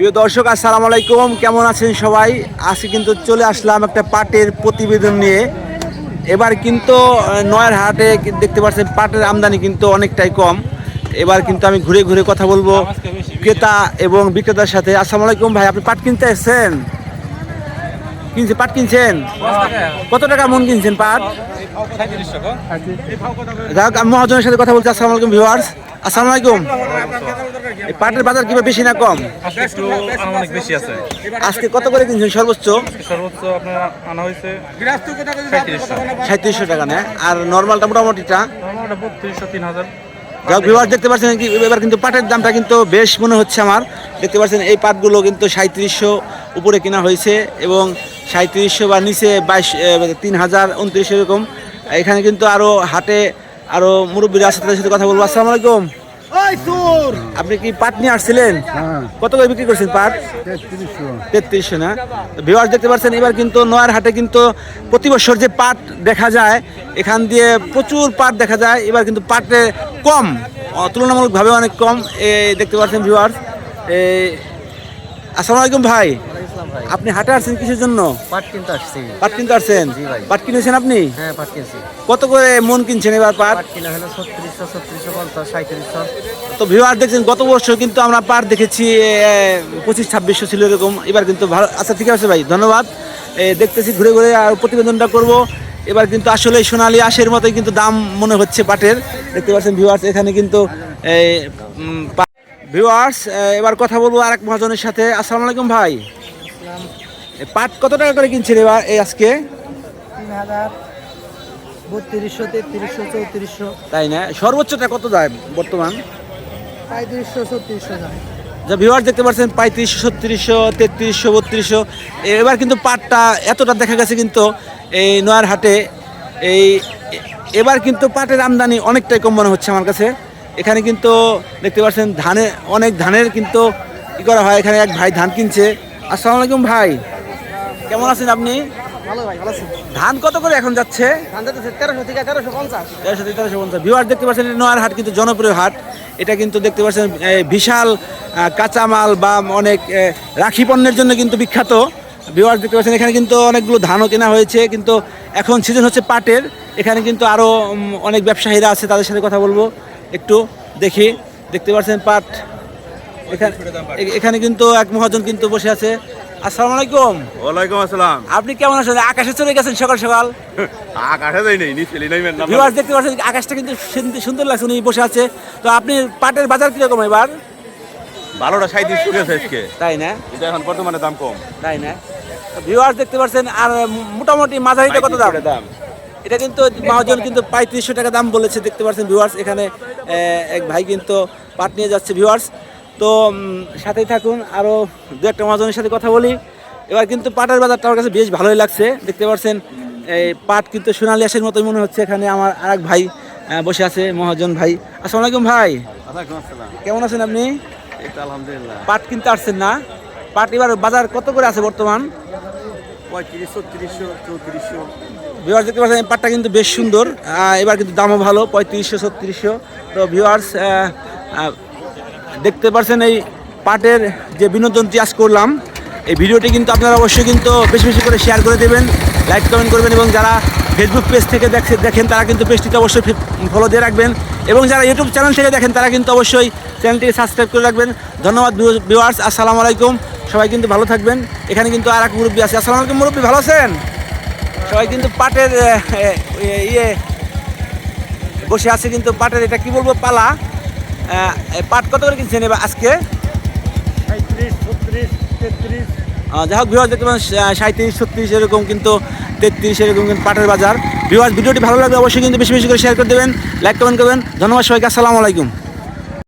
প্রিয় দর্শক আসসালামু আলাইকুম। কেমন আছেন সবাই? আজকে কিন্তু চলে আসলাম একটা পাটের প্রতিবেদন নিয়ে। এবার কিন্তু নয়ার হাটে দেখতে পাচ্ছেন পাটের আমদানি কিন্তু অনেকটাই কম। এবার কিন্তু আমি ঘুরে ঘুরে কথা বলব ক্রেতা এবং বিক্রেতার সাথে। আসসালামু আলাইকুম ভাই আপনি পাট কিনতে এসেছেন? কিনছে পাট কিনছেন? কত টাকা মন কিনছেন পাট? যাই হোক, আমি মহাজনের সাথে কথা বলছি। আসসালামু আলাইকুম ভিউয়ার্স আসসালামু আলাইকুম। পাটের বাজার কীভাবে বেশি না কম? একটু অনেক বেশি আছে। আজকে কত করে কিনছেন সর্বোচ্চ? সর্বোচ্চ আপনার আনা হয়েছে সাঁত্রিশশো। টাকা নেয় আর নর্মালটা মোটামুটিটা? বত্রিশশো তিন হাজার যাক বিভাগ দেখতে পাচ্ছেন কি এবার কিন্তু পাটের দামটা কিন্তু বেশ মনে হচ্ছে আমার। দেখতে পাচ্ছেন এই পাটগুলো কিন্তু সাঁত্রিশশো উপরে কেনা হয়েছে এবং সাঁত্রিশশো বা নিচে বাইশ তিন হাজার উনত্রিশ এরকম। এখানে কিন্তু আরও হাটে আরও মুরব্বীরা আছে তাদের সাথে কথা বলব। আসসালামু আলাইকুম। আপনি কি পাট নিয়ে আসছিলেন? কত করে বিক্রি করছেন পাট? তেত্রিশশো। না? ভিওয়ার্স দেখতে পাচ্ছেন এবার কিন্তু নয়ার হাটে কিন্তু প্রতি বছর যে পাট দেখা যায় এখান দিয়ে প্রচুর পাট দেখা যায়। এবার কিন্তু পাটে কম তুলনামূলকভাবে অনেক কম। এ, দেখতে পাচ্ছেন ভিওয়ার আসসালামু আলাইকুম ভাই। আপনি হাটে আসছেন কিসের জন্য? পাট কিনতে আসছি। পাট কিনতে আসছেন? জি ভাই। পাট কিনেছেন আপনি? হ্যাঁ পাট কিনছি। কত করে মন কিনছেন এবার পাট? পাট কিনা হলো ছত্রিশশো ছত্রিশশো পঞ্চাশ সাঁত্রিশশো তো ভিউয়ার দেখছেন গত বছর কিন্তু আমরা পার দেখেছি পঁচিশ ছাব্বিশশো ছিল এরকম। এবার কিন্তু ভালো আচ্ছা ঠিক আছে ভাই ধন্যবাদ। দেখতেছি ঘুরে ঘুরে আর প্রতিবেদনটা করব। এবার কিন্তু আসলে সোনালী আশের মতোই কিন্তু দাম মনে হচ্ছে পাটের। দেখতে পাচ্ছেন ভিউয়ার্স এখানে কিন্তু ভিউয়ার্স এবার কথা বলব আর এক মহাজনের সাথে। আসসালামু আলাইকুম ভাই। পাট কত টাকা করে কিনছেন এবার এই আজকে? তিন হাজার বত্রিশশো তেত্রিশশো চৌত্রিশশো। তাই না? সর্বোচ্চটা কত যায় বর্তমান? পঁয়ত্রিশশো ছত্রিশশো যায়। যা ভিউয়ার দেখতে পাচ্ছেন পঁয়ত্রিশশো ছত্রিশশো তেত্রিশশো বত্রিশশো। এবার কিন্তু পাটটা এতটা দেখা গেছে কিন্তু এই নয়ার হাটে এই এবার কিন্তু পাটের আমদানি অনেকটাই কম মনে হচ্ছে আমার কাছে। এখানে কিন্তু দেখতে পাচ্ছেন ধানে অনেক ধানের কিন্তু ই করা হয়। এখানে এক ভাই ধান কিনছে। আসসালামু আলাইকুম ভাই। কেমন আছেন আপনি? ভালো ভাই ভালো আছে। ধান কত করে এখন যাচ্ছে? ধান যাচ্ছে তেরোশো থেকে তেরোশো পঞ্চাশ। তেরোশো থেকে তেরোশো পঞ্চাশ। ভিউয়ার দেখতে পাচ্ছেন নোয়ার হাট কিন্তু জনপ্রিয় হাট। এটা কিন্তু দেখতে পাচ্ছেন বিশাল কাঁচামাল বা অনেক রাখি পণ্যের জন্য কিন্তু বিখ্যাত। ভিউয়ার দেখতে পাচ্ছেন এখানে কিন্তু অনেকগুলো ধানও কেনা হয়েছে কিন্তু এখন সিজন হচ্ছে পাটের। এখানে কিন্তু আরও অনেক ব্যবসায়ীরা আছে তাদের সাথে কথা বলব। একটু দেখি দেখতে পাচ্ছেন পাট। এখানে এখানে কিন্তু এক মহাজন কিন্তু বসে আছে। আসসালামু আলাইকুম। ওয়ালাইকুম আসসালাম। আপনি কেমন আছেন? আকাশে চলে গেছেন সকাল সকাল। আকাশে যাই নেই নিচে নাই মেন ভিউয়ার্স দেখতে পাচ্ছেন আকাশটা কিন্তু সুন্দর- লাগছে উনি বসে আছে। তো আপনি পাটের বাজার কীরকম এবার? ভালোটা সাঁত্রিশ আছে আজকে। তাই না? এটা এখন বর্তমানে দাম কম। তাই না? ভিউয়ার্স দেখতে পাচ্ছেন আর মোটামুটি মাঝারিটা কত দাম? দাম। এটা কিন্তু মহাজন কিন্তু পঁয়ত্রিশশো টাকা দাম বলেছে দেখতে পাচ্ছেন ভিউয়ার্স এখানে এক ভাই কিন্তু পাট নিয়ে যাচ্ছে ভিউয়ার্স তো সাথেই থাকুন আরও দু একটা মহাজনের সাথে কথা বলি। এবার কিন্তু পাটের বাজারটা আমার কাছে বেশ ভালোই লাগছে দেখতে পাচ্ছেন এই পাট কিন্তু সোনালি আশের মতোই মনে হচ্ছে এখানে আমার আর এক ভাই বসে আছে মহাজন ভাই। আসসালামু আলাইকুম ভাই। আসসালাম। কেমন আছেন আপনি? আলহামদুলিল্লাহ। পাট কিনতে আসছেন না? পাট এবার বাজার কত করে আছে বর্তমান? চৌত্রিশশো। ভিউয়ার্স দেখতে পাচ্ছেন পাটটা কিন্তু বেশ সুন্দর। এবার কিন্তু দামও ভালো পঁয়ত্রিশশো ছত্রিশশো। তো ভিউয়ার্স দেখতে পাচ্ছেন এই পাটের যে বিনোদন আজ করলাম। এই ভিডিওটি কিন্তু আপনারা অবশ্যই কিন্তু বেশি বেশি করে শেয়ার করে দেবেন লাইক কমেন্ট করবেন এবং যারা ফেসবুক পেজ থেকে দেখে- দেখেন তারা কিন্তু পেজটিতে অবশ্যই ফলো দিয়ে রাখবেন এবং যারা ইউটিউব চ্যানেল থেকে দেখেন তারা কিন্তু অবশ্যই চ্যানেলটিকে সাবস্ক্রাইব করে রাখবেন। ধন্যবাদ ভিউয়ার্স আসসালামু আলাইকুম। সবাই কিন্তু ভালো থাকবেন। এখানে কিন্তু আর এক মুরব্বী আছে। আসসালামু আলাইকুম, মুরব্বী, ভালো আছেন? সবাই কিন্তু পাটের ইয়ে বসে আছে কিন্তু পাটের এটা কি বলব, পালা? পাট কত করে কিনছেন এবার আজকে? সাঁত্রিশ ছত্রিশ তেত্রিশ। যাই হোক বিভাগ দেখতে পাবেন সাঁত্রিশ ছত্রিশ এরকম কিন্তু তেত্রিশ এরকম কিন্তু পাটের বাজার। বিভাগ ভিডিওটি ভালো লাগবে অবশ্যই কিন্তু বেশি বেশি করে শেয়ার করে দেবেন লাইক কমেন্ট করবেন। ধন্যবাদ সবাইকে আসসালামু আলাইকুম।